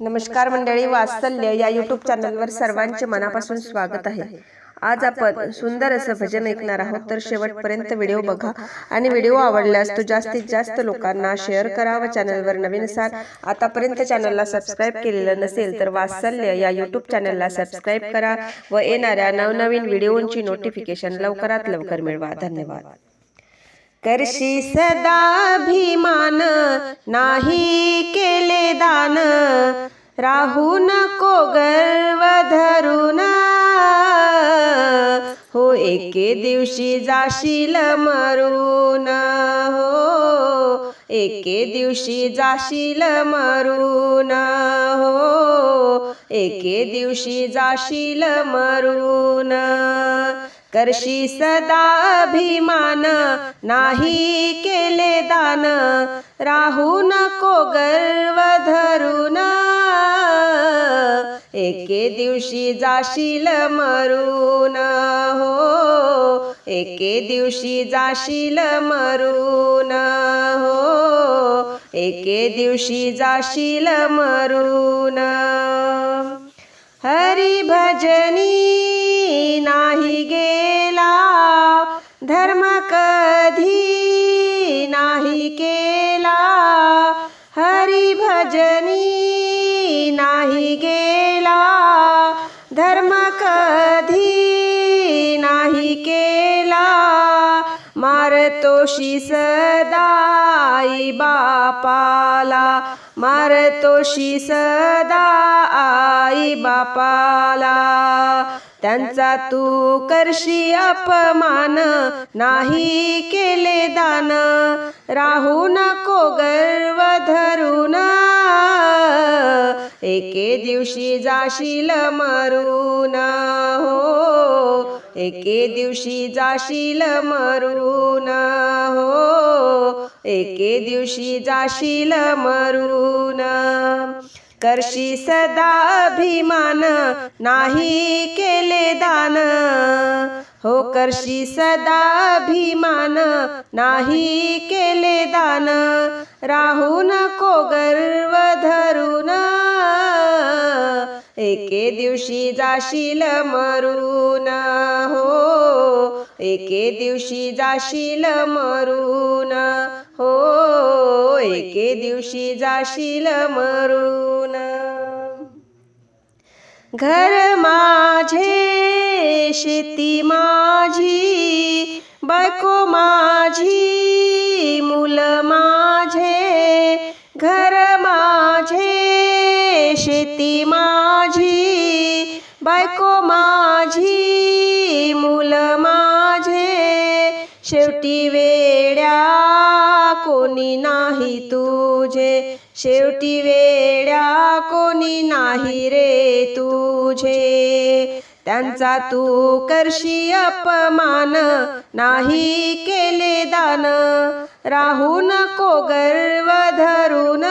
नमस्कार मंडळी वात्सल्य या युट्यूब चॅनलवर सर्वांचे मनापासून स्वागत आहे. आज आपण सुंदर असं भजन ऐकणार आहोत तर शेवटपर्यंत व्हिडिओ बघा आणि व्हिडिओ आवडल्यास तो जास्तीत जास्त लोकांना शेअर करा व चॅनलवर नवीन असाल आतापर्यंत चॅनलला सबस्क्राईब केलेलं नसेल तर वात्सल्य या युट्यूब चॅनलला सबस्क्राईब करा व येणाऱ्या नवनवीन व्हिडिओंची नोटिफिकेशन लवकरात लवकर मिळवा. धन्यवाद. करशी सदाभिमान नाही केले दान. राहू नको गर्व धरून. हो एके दिवशी जाशील मरून. हो एके दिवशी जाशील मरून. हो एके दिवशी जाशील मरून. करशी सदा अभिमान नाही केले दान. राहू नको गर्व धरून. एके दिवशी जाशील मरून. हो एके दिवशी जाशील मरून. हो एके दिवशी जाशील मरून. हरी भजनी नाही गेला धर्म कधी नाही केला. हरी भजनी नाही गेला धर्म कधी नाही केला. मारतोशी सदाई बापाला मारतोशी सदा आई बापाला. त्यांचा तू करशी अपमान नाही केले दान. राहू नको गर्व धरून. एके दिवशी जाशील मरून. हो एके दिवशी जाशील मरून. हो एके दिवशी जाशील मरून. करशी सदा अभिमान नाही केले दान. हो करशी सदा अभिमान नाही केले दान. राहू नको गर्व धरून. एके दिवशी जाशील मरून. एके दिवशी जाशील मरून. हो एके दिवशी जाशील मरून. घर माझे शेती माझी बायको माझी मुलं माझे घर माझे शेती माझी बायको माझी मुल माझे शेवटी वेड्या कोणी नाही तुझे. शेवटी वेड्या कोणी नाही रे तुझे. त्यांचा तू करशी अपमान नाही केले दान. राहू नको गर्व धरून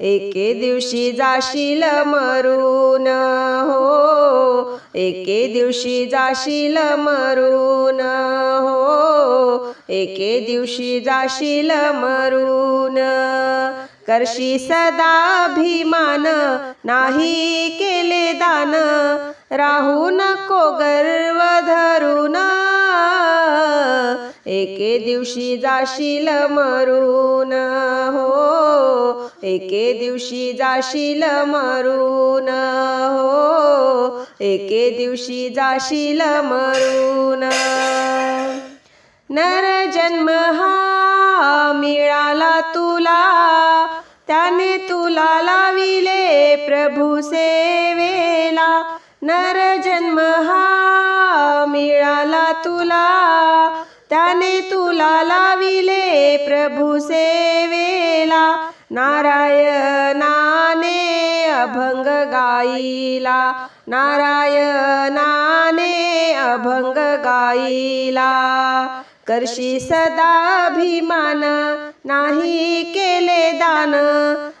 एके दिवशी जाशील मरून. हो एके दिवशी जाशील मरून. एके दिवशी जाशील मरून. करशी सदा भीमान नाही केले दान. राहू नको गर्व धरून. एके दिवशी जाशील मरून. हो एके दिवशी जाशील मरून. हो एके दिवशी जाशील मरून. नर जन्म हा मिळाला तुला. त्याने तुला लाविले प्रभू सेवेला. नर जन्म हा मिळाला तुला. त्याने तुला लाविले प्रभू सेवेला. नारायणाने अभंग गाईला नारायणाने अभंग गाईला करशी सदा अभिमान नाही केले दान.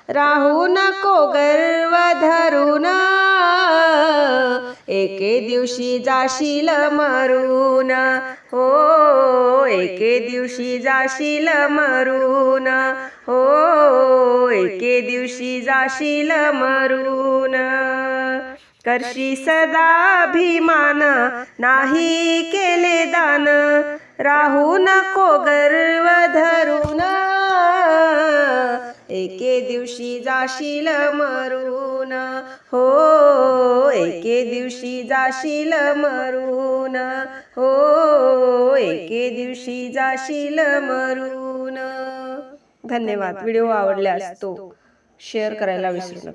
राहू नको गर्व धरून एके दिवशी जाशील मरून. हो एके दिवशी जाशील मरून. हो एके दिवशी जाशील मरून. करशी सदाभिमान नाही केले दान. राहू नको गर्व धरून. एके दिवशी जाशील मरून. हो एके दिवशी जाशील मरून. हो एके दिवशी जाशील मरून. धन्यवाद. व्हिडिओ आवडल्यास तो शेअर करायला विसरू नका.